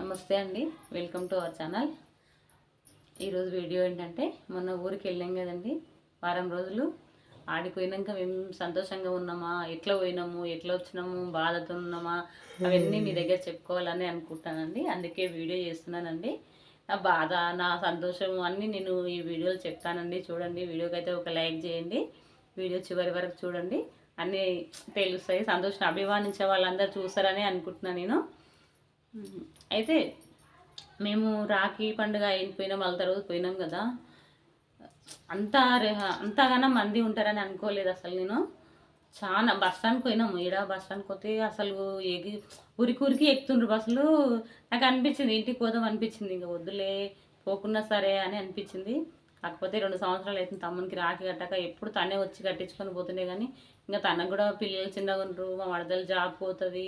నమస్తే అండి. Welcome to our channel ఈరోజు వీడియో ఏంటంటే మొన్న ఊరికి వెళ్ళాం కదండి. వారం రోజులు ఆడికి పోయినాక మేము సంతోషంగా ఉన్నామా? ఎట్లా పోయినాము? ఎట్లా వచ్చినాము? బాధతో ఉన్నామా? అవన్నీ మీ దగ్గర చెప్పుకోవాలని అనుకుంటానండి. అందుకే వీడియో చేస్తున్నానండి. నా బాధ నా సంతోషం అన్నీ నేను ఈ వీడియోలో చెప్తానండి. చూడండి వీడియోకి అయితే ఒక లైక్ చేయండి. వీడియో చివరి వరకు చూడండి. అన్నీ తెలుస్తాయి. సంతోషం అభిమానించే వాళ్ళందరూ చూస్తారని అనుకుంటున్నాను నేను. అయితే మేము రాఖీ పండుగ అయిపోయినాం వాళ్ళ తర్వాత పోయినాం కదా. అంతా అంతగానో మంది ఉంటారని అనుకోలేదు అసలు నేను. చాలా బస్ స్టాండ్కి పోయినాము. ఈడ బస్ స్టాండ్కి పోతే అసలు ఎగి ఊరికి ఊరికి ఎక్కుతుండ్రు బస్సులు. నాకు అనిపించింది ఇంటికి పోదాం అనిపించింది. ఇంకా వద్దులే పోకున్నా సరే అని అనిపించింది. కాకపోతే రెండు సంవత్సరాలు అవుతుంది తమ్మునికి రాఖీ కట్టాక. ఎప్పుడు తనే వచ్చి కట్టించుకొని పోతుండే కానీ ఇంకా తనకు కూడా పిల్లలు చిన్నగా ఉండరు మా వడదలు జాబ్ పోతుంది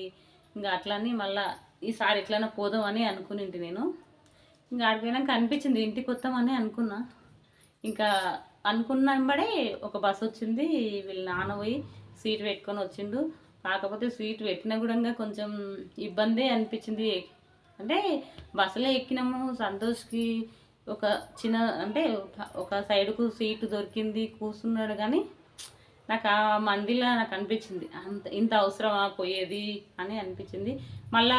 ఇంకా అట్లని మళ్ళా ఈసారి ఎట్లైనా పోదాం అని అనుకునింటి నేను. ఇంకా ఆడిపోయినాక అనిపించింది ఇంటికి వస్తామని అనుకున్నా. ఇంకా అనుకున్న ఒక బస్సు వచ్చింది వీళ్ళ నాన్న పోయి సీట్ పెట్టుకొని వచ్చిండు. కాకపోతే సీట్ పెట్టినా కూడా కొంచెం ఇబ్బందే అనిపించింది. అంటే బస్సులో ఎక్కినాము సంతోష్కి ఒక చిన్న అంటే ఒక- ఒక సైడ్కు సీటు దొరికింది కూర్చున్నాడు కానీ నాకు ఆ మందిలా నాకు అనిపించింది. అంత ఇంత అవసరమా పోయేది అని అనిపించింది. మళ్ళా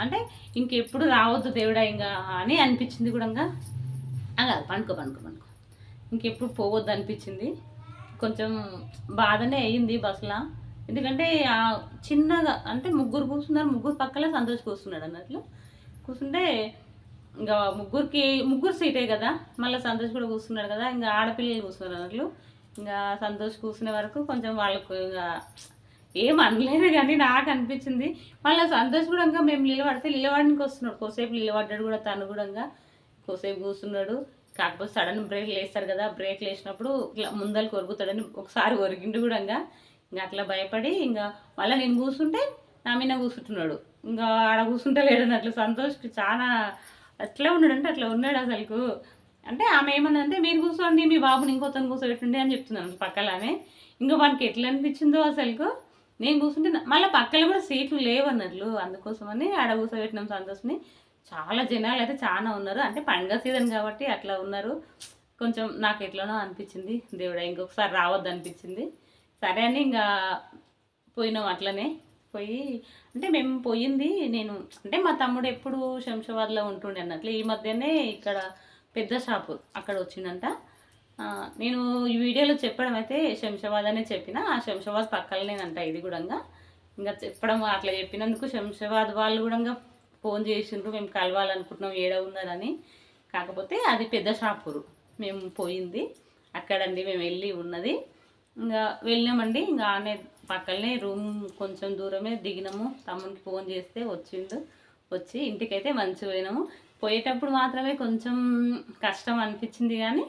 అంటే ఇంకెప్పుడు రావద్దు దేవుడా ఇంకా అని అనిపించింది కూడా ఇంకా. పండుకో పండుకో పండుకో. ఇంకెప్పుడు పోవద్దు అనిపించింది. కొంచెం బాధనే అయ్యింది బస్సులో. ఎందుకంటే చిన్నగా అంటే ముగ్గురు కూర్చున్నారు ముగ్గురు పక్కలే సంతోష్ కూర్చున్నాడు అన్నట్లు. కూర్చుంటే ఇంకా ముగ్గురికి ముగ్గురు సీటే కదా. మళ్ళీ సంతోష్ కూడా కూర్చున్నాడు కదా. ఇంకా ఆడపిల్లలు కూర్చున్నారు అన్నట్లు. ఇంకా సంతోష్ కూర్చునే వరకు కొంచెం వాళ్ళకు ఇంకా ఏం అనలేదు కానీ నాకు అనిపించింది. మళ్ళీ సంతోష్ కూడా ఇంకా మేము నిలబడితే నిలబడడానికి వస్తున్నాడు. కోసేపు నిలబడ్డాడు కూడా తను కూడా ఇంకా కోసేపు కూర్చున్నాడు. కాకపోతే సడన్ బ్రేక్ వేస్తారు కదా బ్రేక్ వేసినప్పుడు ఇట్లా ముందలు కొరుకుతాడని ఒకసారి ఒరిగిండు కూడా ఇంకా. ఇంకా అట్లా భయపడి ఇంకా మళ్ళీ నేను కూర్చుంటే నా మీద కూర్చుంటున్నాడు. ఇంకా ఆడ కూర్చుంటే లేడు అట్లా సంతోష్కి చాలా అట్లా ఉన్నాడు అంటే అట్లా ఉన్నాడు అసలుకు. అంటే ఆమె ఏమన్నంటే మీరు కూర్చోండి మీ బాబుని ఇంకోతను కూర్చోబెట్టండి అని చెప్తున్నాను పక్కల ఆమె ఇంకా వానికి ఎట్లా అనిపించిందో అసలుకు నేను కూర్చుంటే మళ్ళీ పక్కన కూడా సీట్లు లేవన్నట్లు అందుకోసమని ఆడ కూర్చోబెట్టినాం సంతోష్ని. చాలా జనాలు అయితే చాలా ఉన్నారు. అంటే పండుగ సీజన్ కాబట్టి అట్లా ఉన్నారు. కొంచెం నాకు ఎట్లనో అనిపించింది. దేవుడా ఇంకొకసారి రావద్దు అనిపించింది. సరే అని ఇంకా పోయినాం అట్లనే. పోయి అంటే మేము పోయింది నేను అంటే మా తమ్ముడు ఎప్పుడు శంషాబాద్లో ఉంటుండే అన్నట్లు. ఈ మధ్యనే ఇక్కడ పెద్ద షాపు అక్కడ వచ్చిందంట. నేను ఈ వీడియోలో చెప్పడం అయితే శంషాబాద్ అనే చెప్పిన. ఆ శంషాబాద్ పక్కలనేనంట ఇది కూడా ఇంకా చెప్పడం అట్లా చెప్పినందుకు శంషాబాద్ వాళ్ళు కూడా ఫోన్ చేసిండ్రు. మేము కలవాలనుకుంటున్నాం ఏడ ఉన్నారని. కాకపోతే అది పెద్ద షాపూరు. మేము పోయింది. అక్కడండి మేము వెళ్ళి ఉన్నది. ఇంకా వెళ్ళినామండి. ఇంకా ఆనే పక్కనే రూమ్ కొంచెం దూరమే దిగినాము. తమ్మునికి ఫోన్ చేస్తే వచ్చిండు. వచ్చి ఇంటికైతే మంచిగా పోయినాము. పోయేటప్పుడు మాత్రమే కొంచెం కష్టం అనిపించింది కానీ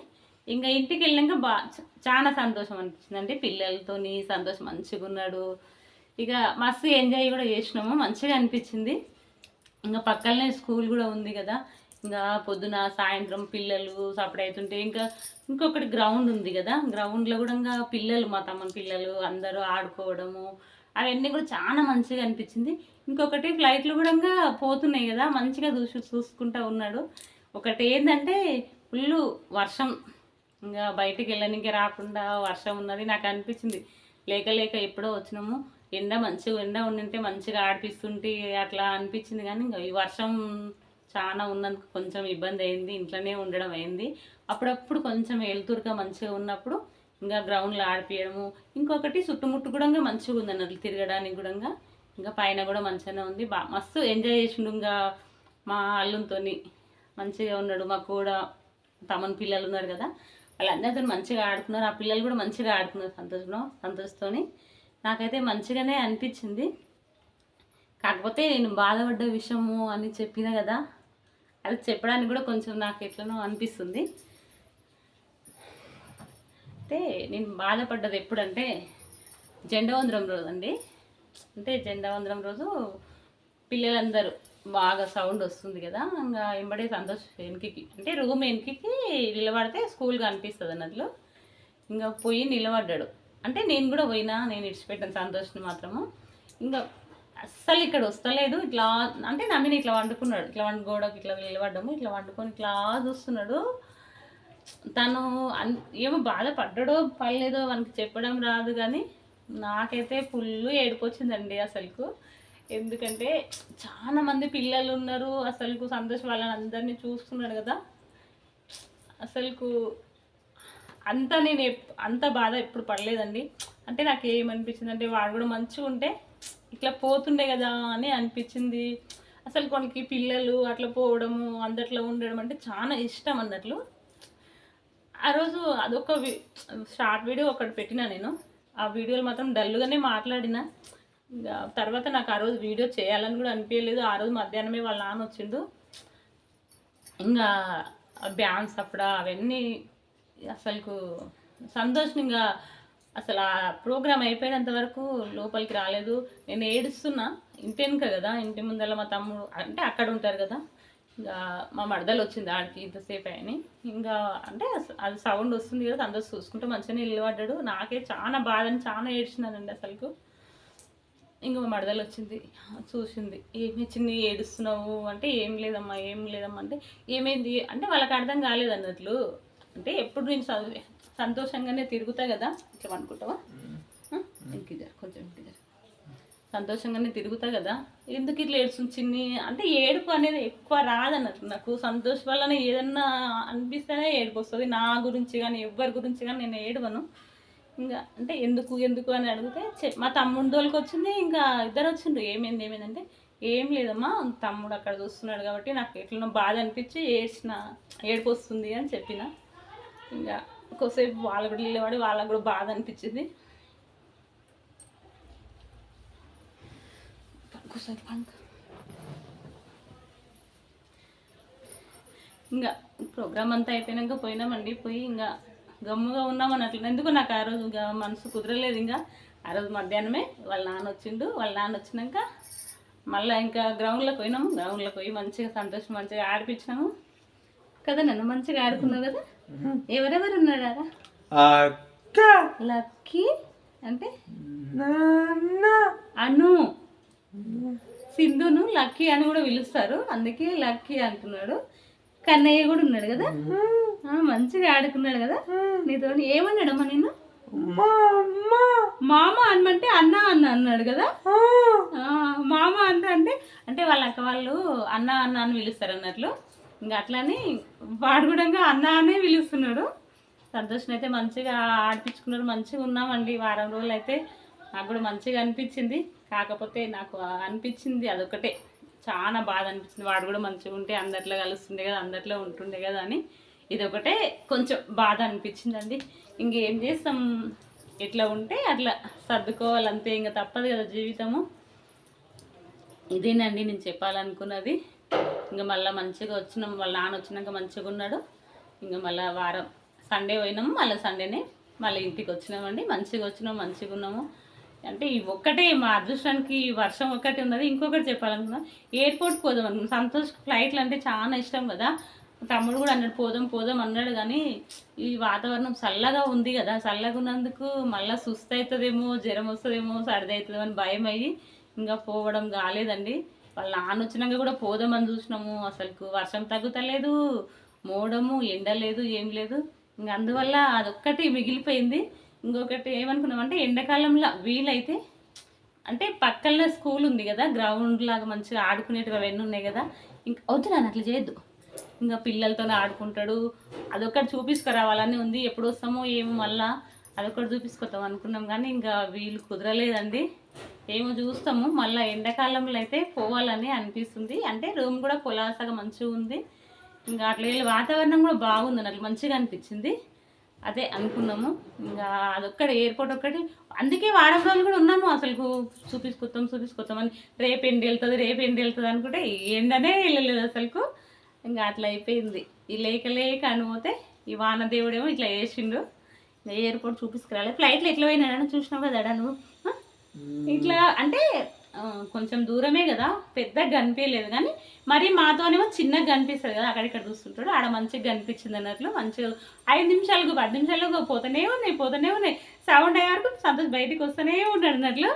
ఇంకా ఇంటికి వెళ్ళాక బా చాలా సంతోషం అనిపించింది. అంటే పిల్లలతోని సంతోషం మంచిగా ఉన్నాడు. ఇక మస్తు ఎంజాయ్ కూడా చేసినాము. మంచిగా అనిపించింది. ఇంకా పక్కనే స్కూల్ కూడా ఉంది కదా. ఇంకా పొద్దున సాయంత్రం పిల్లలు సపరేట్ అవుతుంటే ఇంకా ఇంకొకటి గ్రౌండ్ ఉంది కదా. గ్రౌండ్లో కూడా ఇంకా పిల్లలు మా తమ్ముని పిల్లలు అందరూ ఆడుకోవడము అవన్నీ కూడా చాలా మంచిగా అనిపించింది. ఇంకొకటి ఫ్లైట్లు కూడా ఇంకా పోతున్నాయి కదా మంచిగా చూసి చూసుకుంటూ ఉన్నాడు. ఒకటి ఏంటంటే ఫుల్ వర్షం. ఇంకా బయటికి వెళ్ళడానికి రాకుండా వర్షం ఉన్నది నాకు అనిపించింది. లేక లేక ఎప్పుడో వచ్చినాము. ఎండ మంచిగా ఎండ ఉండింటే మంచిగా ఆడిపిస్తుంటే అట్లా అనిపించింది కానీ ఇంకా ఈ వర్షం చాలా ఉన్నందుకు కొంచెం ఇబ్బంది అయింది ఇంట్లోనే ఉండడం అయింది. అప్పుడప్పుడు కొంచెం వెళ్తురుగా మంచిగా ఉన్నప్పుడు ఇంకా గ్రౌండ్లో ఆడిపియడము. ఇంకొకటి చుట్టుముట్టు కూడా ఇంకా మంచిగా ఉంది అన్నట్లు తిరగడానికి కూడా ఇంకా. పైన కూడా మంచిగానే ఉంది. బా మస్తు ఎంజాయ్ చేసిండు ఇంకా మా అల్లుతో మంచిగా ఉన్నాడు. మాకు కూడా తమన్ పిల్లలు ఉన్నారు కదా వాళ్ళందరితో మంచిగా ఆడుకున్నారు. ఆ పిల్లలు కూడా మంచిగా ఆడుకున్నారు సంతోషంలో సంతోషంతోని. నాకైతే మంచిగానే అనిపించింది. కాకపోతే నేను బాధపడ్డ విషయము అని చెప్పిన కదా అది చెప్పడానికి కూడా కొంచెం నాకు ఎట్లనో అనిపిస్తుంది. అయితే నేను బాధపడ్డది ఎప్పుడంటే జెండవందరం రోజు అండి. అంటే జెండవందరం రోజు పిల్లలందరూ బాగా సౌండ్ వస్తుంది కదా ఇంకా ఎంబడే సంతోష్ వెనుకకి అంటే రూమ్ వెనుకకి నిలబడితే స్కూల్ కనిపిస్తుంది అన్నట్లు. ఇంకా పోయి నిలబడ్డాడు. అంటే నేను కూడా పోయినా నేను ఇడిచిపెట్టాను సంతోష్ని మాత్రము. ఇంకా అస్సలు ఇక్కడ వస్తలేడు ఇట్లా అంటే నమ్మిని ఇట్లా వండుకున్నాడు. ఇట్లా వండు గోడకి ఇట్లా నిలబడ్డము ఇట్లా వండుకొని ఇట్లా చూస్తున్నాడు. తను అన్ ఏమో బాధపడ్డాడో పర్లేదో మనకి చెప్పడం రాదు కానీ నాకైతే ఫుల్ ఏడిపోచ్చిందండి అసలుకు. ఎందుకంటే చాలా మంది పిల్లలు ఉన్నారు అసలుకు సంతోష్ వాళ్ళని అందరినీ చూస్తున్నాడు కదా. అసలుకు అంత నేను అంత బాధ ఎప్పుడు పడలేదండి. అంటే నాకు ఏమనిపించింది అంటే వాడు కూడా మంచిగా ఉంటే ఇట్లా పోతుండే కదా అని అనిపించింది. అసలు కొనికి పిల్లలు అట్లా పోవడము అందట్లో ఉండడం అంటే చాలా ఇష్టం అన్నట్లు. ఆ రోజు అదొక షార్ట్ వీడియో ఒకటి పెట్టిన నేను. ఆ వీడియోలు మాత్రం డల్గానే మాట్లాడిన. ఇంకా తర్వాత నాకు ఆ రోజు వీడియో చేయాలని కూడా అనిపించలేదు ఆ రోజు మధ్యాహ్నమే వాళ్ళ నాన్న వచ్చిండు. ఇంకా బ్యాన్స్ అప్పుడు అవన్నీ అసలుకు సంతోషం ఇంకా అసలు ఆ ప్రోగ్రామ్ అయిపోయినంత వరకు లోపలికి రాలేదు. నేను ఏడుస్తున్నా. ఇంటి వెనుక కదా ఇంటి ముందర మా తమ్ముడు అంటే అక్కడ ఉంటారు కదా. ఇంకా మా మడదలు వచ్చింది ఆడికి ఇంతసేపు అని ఇంకా అంటే అది సౌండ్ వస్తుంది కదా అందరూ చూసుకుంటే మంచిగానే నిలబడ్డాడు. నాకే చాలా బాధ అని చాలా ఏడ్చినానండి అసలుకు. ఇంక మా మడదలు వచ్చింది చూసింది. ఏమి చిన్ని ఏడుస్తున్నావు అంటే ఏం లేదమ్మా ఏం లేదమ్మా అంటే ఏమైంది అంటే వాళ్ళకి అర్థం కాలేదు అన్నట్లు. అంటే ఎప్పుడు నేను సంతోషంగానే తిరుగుతా కదా ఇట్లా అనుకుంటావా? ఇంకిద్దరు కొంచెం ఇంకిద్దరు సంతోషంగానే తిరుగుతా కదా. ఎందుకు ఇట్లా ఏడ్చుంచింది? అంటే ఏడుపు అనేది ఎక్కువ రాదన్నట్టు నాకు. సంతోషం వల్లనే ఏదన్నా అనిపిస్తేనే ఏడుపు వస్తుంది. నా గురించి కానీ ఎవరి గురించి కానీ నేను ఏడవను. ఇంకా అంటే ఎందుకు ఎందుకు అని అడిగితే మా తమ్ముడు వాళ్ళకి వచ్చింది ఇంకా ఇద్దరు వచ్చిండ్రు. ఏమైంది ఏమైందంటే ఏం లేదమ్మా తమ్ముడు అక్కడ చూస్తున్నాడు కాబట్టి నాకు ఎట్లనో బాధ అనిపించి ఏడ్చిన ఏడుపు వస్తుంది అని చెప్పిన. ఇంకా కొద్దిసేపు వాళ్ళ కూడా నిలబడి వాళ్ళకు కూడా బాధ అనిపించింది. కూర్చోండి పంక ఇంకా ప్రోగ్రామ్ అంతా అయిపోయినాక పోయినామండి. పోయి ఇంకా గమ్ముగా ఉన్నాం అన్నట్లు ఎందుకు నాకు ఆ రోజు మనసు కుదరలేదు ఇంకా. ఆ రోజు మధ్యాహ్నమే వాళ్ళ నాన్న వచ్చిండు. వాళ్ళ నాన్న వచ్చినాక మళ్ళీ ఇంకా గ్రౌండ్లోకి పోయినాము. గ్రౌండ్లోకి పోయి మంచిగా సంతోషం మంచిగా ఆడిపించినాము. కదా నన్ను మంచిగా ఆడుకున్నావు కదా? ఎవరెవరు ఉన్నారా అక్క. లక్కీ అంటే? అను. సింధును లక్కీ అని కూడా పిలుస్తారు. అందుకే లక్కీ అంటున్నాడు. కన్నయ్య కూడా ఉన్నాడు కదా? మంచిగా ఆడుకున్నాడు కదా? నీతో ఏమన్నాడమ్మా నేను మామ అనమంటే అన్న అన్న అన్నాడు కదా? మామ అన్న అంటే అంటే వాళ్ళ అక్క వాళ్ళు అన్న అన్న అని పిలుస్తారు అన్నట్లు. ఇంకా అట్లని వాడు కూడా అన్న అనే పిలుస్తున్నాడు. సంతోషం అయితే మంచిగా ఆడిపించుకున్నారు. మంచిగా ఉన్నామండి. వారం రోజులు అయితే నాకు కూడా మంచిగా అనిపించింది. కాకపోతే నాకు అనిపించింది అదొకటే చాలా బాధ అనిపించింది. వాడు కూడా మంచిగా ఉంటే అందరిలో కలుస్తుండే కదా అందరిలో ఉంటుండే కదా అని ఇదొకటే కొంచెం బాధ అనిపించిందండి. ఇంకేం చేస్తాం? ఎట్లా ఉంటే అట్లా సర్దుకోవాలంతే ఇంకా తప్పదు కదా జీవితము. ఇదేనండి నేను చెప్పాలనుకున్నది. ఇంకా మళ్ళీ మంచిగా వచ్చినాం. వాళ్ళ నాన్న వచ్చినాక మంచిగా ఉన్నాడు. ఇంకా మళ్ళీ వారం సండే పోయినాము. మళ్ళీ సండేనే మళ్ళీ ఇంటికి వచ్చినామండి. మంచిగా వచ్చినాము మంచిగా ఉన్నాము. అంటే ఈ ఒక్కటే మా అదృష్టానికి వర్షం ఒక్కటి ఉన్నది. ఇంకొకటి చెప్పాలనుకున్నా ఎయిర్పోర్ట్కి పోదాం అనుకున్నాం. సంతోష్ ఫ్లైట్లు అంటే చాలా ఇష్టం కదా. తమ్ముడు కూడా అన్నాడు పోదాం పోదాం అన్నాడు కానీ ఈ వాతావరణం చల్లగా ఉంది కదా. చల్లగా ఉన్నందుకు మళ్ళీ సుస్థ అవుతుందేమో జ్వరం వస్తుందేమో సర్ది అవుతుందేమో అని భయం అయ్యి ఇంకా పోవడం కాలేదండి. వాళ్ళ నాన్న వచ్చినాక కూడా పోదామని చూసినాము. అసలు వర్షం తగ్గుతలేదు మోడము ఎండ లేదు ఏం లేదు. ఇంకా అందువల్ల అదొక్కటి మిగిలిపోయింది. ఇంకొకటి ఏమనుకున్నామంటే ఎండాకాలంలో వీలైతే అంటే పక్కన స్కూల్ ఉంది కదా గ్రౌండ్ లాగా మంచిగా ఆడుకునేటివి అవన్నీ ఉన్నాయి కదా ఇంకా వద్దు నాన్న అట్లా చేయొద్దు. ఇంకా పిల్లలతో ఆడుకుంటాడు అదొకటి చూపించుకురావాలని ఉంది. ఎప్పుడు వస్తామో ఏమో మళ్ళా అదొకటి చూపించుకొద్దాం అనుకున్నాం కానీ ఇంకా వీలు కుదరలేదండి. ఏమో చూస్తాము. మళ్ళీ ఎండాకాలంలో అయితే పోవాలని అనిపిస్తుంది. అంటే రూమ్ కూడా కులాసగా మంచిగా ఉంది. ఇంకా అట్లా వాతావరణం కూడా బాగుంది నాకు మంచిగా అనిపించింది. అదే అనుకున్నాము. ఇంకా అదొక్కటి ఎయిర్పోర్ట్ ఒక్కటి. అందుకే వారం రోజులు కూడా ఉన్నాము అసలు చూపించుకొస్తాం చూపించుకొస్తాం అని. రేపు ఎండి వెళ్తుంది రేపు ఎండి వెళ్తుంది అనుకుంటే ఎండనే వెళ్ళలేదు అసలుకు. ఇంకా అట్లా అయిపోయింది. ఈ లేక లేక అనుపోతే ఈ వానదేవుడేమో ఇట్లా వేసిండు ఎయిర్పోర్ట్ చూపించుకురాలి. ఫ్లైట్లో ఎట్లా పోయినాడని చూసినావు కదా నువ్వు? ఇట్లా అంటే కొంచెం దూరమే కదా పెద్దగా కనిపించలేదు కానీ మరి మాతోనేమో చిన్నగా కనిపిస్తుంది కదా అక్కడిక్కడ చూస్తుంటాడు. ఆడ మంచిగా కనిపించింది అన్నట్లు మంచిగా ఐదు నిమిషాలకు పది నిమిషాలకు పోతూనే ఉన్నాయి పోతూనే ఉన్నాయి. సౌండ్ అయ్యే వరకు సంతోష్ బయటికి వస్తూనే ఉన్నాడు అన్నట్లు.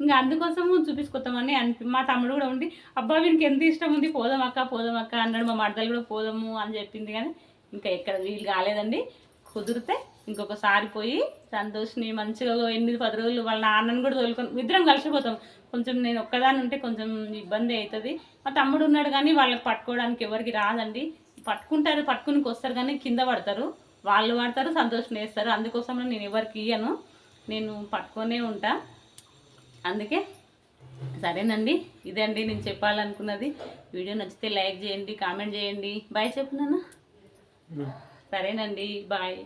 ఇంకా అందుకోసము చూపించుకుందామని అనిపి మా తమ్ముడు కూడా ఉండి అబ్బా వీనికి ఎంత ఇష్టం ఉంది పోదాం అక్క పోదాం అక్క అన్నాడు. మా మడతలు కూడా పోదాము అని చెప్పింది కానీ ఇంకా ఎక్కడ వీలు కాలేదండి. కుదిరితే ఇంకొకసారి పోయి సంతోష్ని మంచిగా ఎనిమిది పది రోజులు వాళ్ళ నాన్నని కూడా తోలుకొని ఇద్దరం కలిసిపోతాం కొంచెం నేను ఒక్కదాని ఉంటే కొంచెం ఇబ్బంది అవుతుంది మా తమ్ముడు ఉన్నాడు కానీ వాళ్ళకి పట్టుకోవడానికి ఎవరికి రాదండి. పట్టుకుంటారు పట్టుకునికి వస్తారు కానీ కింద పడతారు. వాళ్ళు పడతారు సంతోషం వేస్తారు. అందుకోసం నేను ఎవరికి ఇయ్యను. నేను పట్టుకొనే ఉంటా. అందుకే సరేనండి. ఇదే అండి నేను చెప్పాలనుకున్నది. వీడియో నచ్చితే లైక్ చేయండి కామెంట్ చేయండి. బాయ్ చెప్పు నాన్న. సరేనండి. బాయ్.